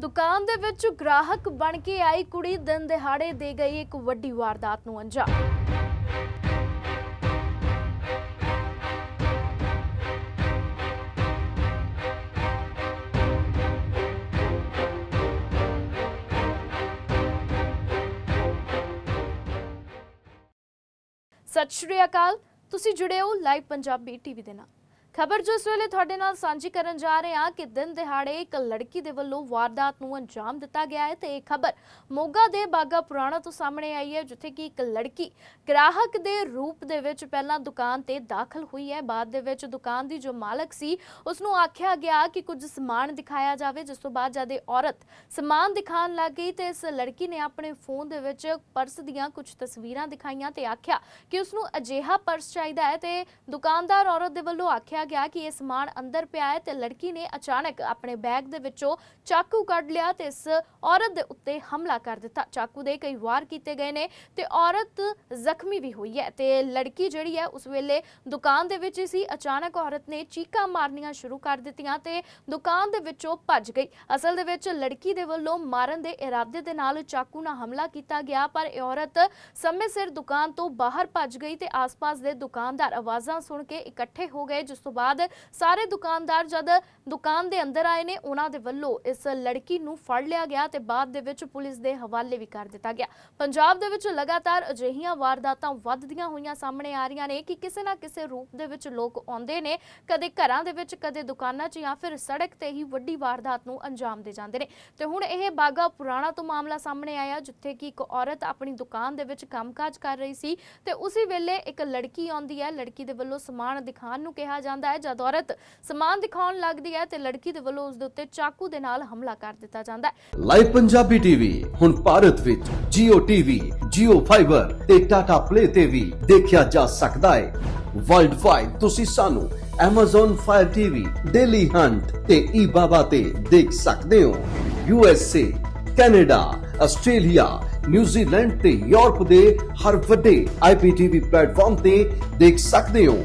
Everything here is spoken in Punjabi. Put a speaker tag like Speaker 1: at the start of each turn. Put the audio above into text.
Speaker 1: ਦੁਕਾਨ ਦੇ ਵਿੱਚ ਗ੍ਰਾਹਕ ਬਣ ਕੇ ਆਈ ਕੁੜੀ, ਦਿਨ ਦਿਹਾੜੇ ਦੇ ਗਈ ਇੱਕ ਵੱਡੀ ਵਾਰਦਾਤ ਨੂੰ ਅੰਜਾਮ। ਸਤਿ ਸ਼੍ਰੀ ਅਕਾਲ, ਤੁਸੀਂ ਜੁੜੇ ਹੋ ਲਾਈਵ ਪੰਜਾਬੀ ਟੀਵੀ ਦੇ ਨਾਲ। ਖਬਰ ਜੋ ਇਸ ਵੇਲੇ ਤੁਹਾਡੇ ਨਾਲ ਸਾਂਝੀ ਕਰਨ ਜਾ ਰਹੇ ਹਾਂ ਕਿ ਦਿਨ ਦਿਹਾੜੇ ਇੱਕ ਲੜਕੀ ਦੇ ਵੱਲੋਂ ਵਾਰਦਾਤ ਨੂੰ ਅੰਜਾਮ ਦਿੱਤਾ ਗਿਆ ਹੈ ਤੇ ਇਹ ਖਬਰ ਮੋਗਾ ਦੇ ਬਾਗਾ ਪੁਰਾਣਾ ਤੋਂ ਸਾਹਮਣੇ ਆਈ ਹੈ, ਜਿੱਥੇ ਕਿ ਇੱਕ ਲੜਕੀ ਗ੍ਰਾਹਕ ਦੇ ਰੂਪ ਦੇ ਵਿੱਚ ਪਹਿਲਾਂ ਦੁਕਾਨ ਤੇ ਦਾਖਲ ਹੋਈ ਹੈ। ਬਾਅਦ ਦੇ ਵਿੱਚ ਦੁਕਾਨ ਦੀ ਜੋ ਮਾਲਕ ਸੀ ਉਸ ਨੂੰ ਆਖਿਆ ਗਿਆ ਕਿ ਕੁਝ ਸਮਾਨ ਦਿਖਾਇਆ ਜਾਵੇ, ਜਿਸ ਤੋਂ ਬਾਅਦ ਜਦ ਇਹ ਔਰਤ ਸਮਾਨ ਦਿਖਾਉਣ ਲੱਗ ਗਈ ਤੇ ਇਸ ਲੜਕੀ ਨੇ ਆਪਣੇ ਫੋਨ ਦੇ ਵਿੱਚ ਪਰਸ ਦੀਆਂ ਕੁਝ ਤਸਵੀਰਾਂ ਦਿਖਾਈਆਂ ਤੇ ਆਖਿਆ ਕਿ ਉਸ ਨੂੰ ਅਜਿਹਾ ਪਰਸ ਚਾਹੀਦਾ ਹੈ ਤੇ ਦੁਕਾਨਦਾਰ ਔਰਤ ਦੇ ਵੱਲੋਂ ਆਖਿਆ ਗਿਆ ਕਿ ਇਹ ਸਮਾਨ ਅੰਦਰ ਪਿਆ ਹੈ ਤੇ ਲੜਕੀ ਨੇ ਅਚਾਨਕ ਆਪਣੇ ਬੈਗ ਦੇ ਵਿੱਚੋਂ ਚਾਕੂ ਕੱਢ ਲਿਆ ਤੇ ਇਸ ਔਰਤ ਦੇ ਉੱਤੇ ਹਮਲਾ ਕਰ ਦਿੱਤਾ। ਚਾਕੂ ਦੇ ਕਈ ਵਾਰ ਕੀਤੇ ਗਏ ਨੇ ਤੇ ਔਰਤ ਜ਼ਖਮੀ ਵੀ ਹੋਈ ਹੈ ਤੇ ਲੜਕੀ ਜਿਹੜੀ ਹੈ ਉਸ ਵੇਲੇ ਦੁਕਾਨ ਦੇ ਵਿੱਚ ਸੀ। ਅਚਾਨਕ ਔਰਤ ਨੇ ਚੀਕਾਂ ਮਾਰਨੀਆਂ ਸ਼ੁਰੂ ਕਰ ਦਿੱਤੀਆਂ ਤੇ ਦੁਕਾਨ ਦੇ ਵਿੱਚੋਂ ਭੱਜ ਗਈ। ਅਸਲ ਦੇ ਵਿੱਚ ਲੜਕੀ ਦੇ ਵੱਲੋਂ ਮਾਰਨ ਦੇ ਇਰਾਦੇ ਦੇ ਨਾਲ ਚਾਕੂ ਨਾਲ ਹਮਲਾ ਕੀਤਾ ਗਿਆ, ਪਰ ਇਹ ਔਰਤ ਸਮੇਂ ਸਿਰ ਦੁਕਾਨ ਤੋਂ ਬਾਹਰ ਭੱਜ ਗਈ ਤੇ ਆਸ-ਪਾਸ ਦੇ ਦੁਕਾਨਦਾਰ ਆਵਾਜ਼ਾਂ ਸੁਣ ਕੇ ਇਕੱਠੇ ਹੋ ਗਏ, ਜਿਸ ਤੋਂ ਬਾਅਦ ਸਾਰੇ ਦੁਕਾਨਦਾਰ ਜਦ ਦੁਕਾਨ ਦੇ ਅੰਦਰ ਆਏ ਨੇ, ਉਹਨਾਂ ਦੇ ਵੱਲੋਂ ਇਸ ਲੜਕੀ ਨੂੰ ਫੜ ਲਿਆ ਗਿਆ ਤੇ ਬਾਅਦ ਦੇ ਵਿੱਚ ਪੁਲਿਸ ਦੇ ਹਵਾਲੇ ਵੀ ਕਰ ਦਿੱਤਾ ਗਿਆ। ਪੰਜਾਬ ਦੇ ਵਿੱਚ ਲਗਾਤਾਰ ਅਜਿਹੀਆਂ ਵਾਰਦਾਤਾਂ ਵੱਧਦੀਆਂ ਹੋਈਆਂ ਸਾਹਮਣੇ ਆ ਰਹੀਆਂ ਨੇ ਕਿ ਕਿਸੇ ਨਾ ਕਿਸੇ ਰੂਪ ਦੇ ਵਿੱਚ ਲੋਕ ਆਉਂਦੇ ਨੇ, ਕਦੇ ਘਰਾਂ ਦੇ ਵਿੱਚ, ਕਦੇ ਦੁਕਾਨਾਂ 'ਚ ਜਾਂ ਫਿਰ ਸੜਕ ਤੇ ਹੀ ਵੱਡੀ ਵਾਰਦਾਤ ਨੂੰ ਅੰਜਾਮ ਦੇ ਜਾਂਦੇ ਨੇ। ਤੇ ਹੁਣ ਇਹ ਬਾਗਾ ਪੁਰਾਣਾ ਤੋਂ ਮਾਮਲਾ ਸਾਹਮਣੇ ਆਇਆ, ਜਿੱਥੇ ਕਿ ਇੱਕ ਔਰਤ ਆਪਣੀ ਦੁਕਾਨ ਦੇ ਵਿੱਚ ਕੰਮਕਾਜ ਕਰ ਰਹੀ ਸੀ ਤੇ ਉਸੇ ਵੇਲੇ ਇੱਕ ਲੜਕੀ ਆਉਂਦੀ ਹੈ। ਲੜਕੀ ਦੇ ਵੱਲੋਂ ਸਮਾਨ ਦਿਖਾਉਣ ਨੂੰ ਕਿਹਾ ਜਾਂਦਾ ਹੈ ਜਦ ਔਰਤ ਸਮਾਨ ਦਿਖਾਉਣ ਲੱਗਦੀ ਹੈ ਤੇ ਲੜਕੀ ਦੇ ਵੱਲੋਂ ਉਸ ਦੇ ਉੱਤੇ ਚਾਕੂ ਦੇ ਨਾਲ ਹਮਲਾ ਕਰ ਦਿੱਤਾ ਜਾਂਦਾ ਹੈ।
Speaker 2: ਲਾਈਵ ਪੰਜਾਬੀ ਟੀਵੀ ਹੁਣ ਭਾਰਤ ਵਿੱਚ Jio TV, Jio Fiber ਤੇ Tata Play ਤੇ ਵੀ ਦੇਖਿਆ ਜਾ ਸਕਦਾ ਹੈ। ਵਰਲਡ ਵਾਈਡ ਤੁਸੀਂ ਸਾਨੂੰ Amazon Fire TV, Daily Hunt ਤੇ eBaba ਤੇ ਦੇਖ ਸਕਦੇ ਹੋ। USA, Canada, Australia, New Zealand ਤੇ ਯੂਰਪ ਦੇ ਹਰ ਵੱਡੇ IPTV ਪਲੇਟਫਾਰਮ ਤੇ ਦੇਖ ਸਕਦੇ ਹੋ।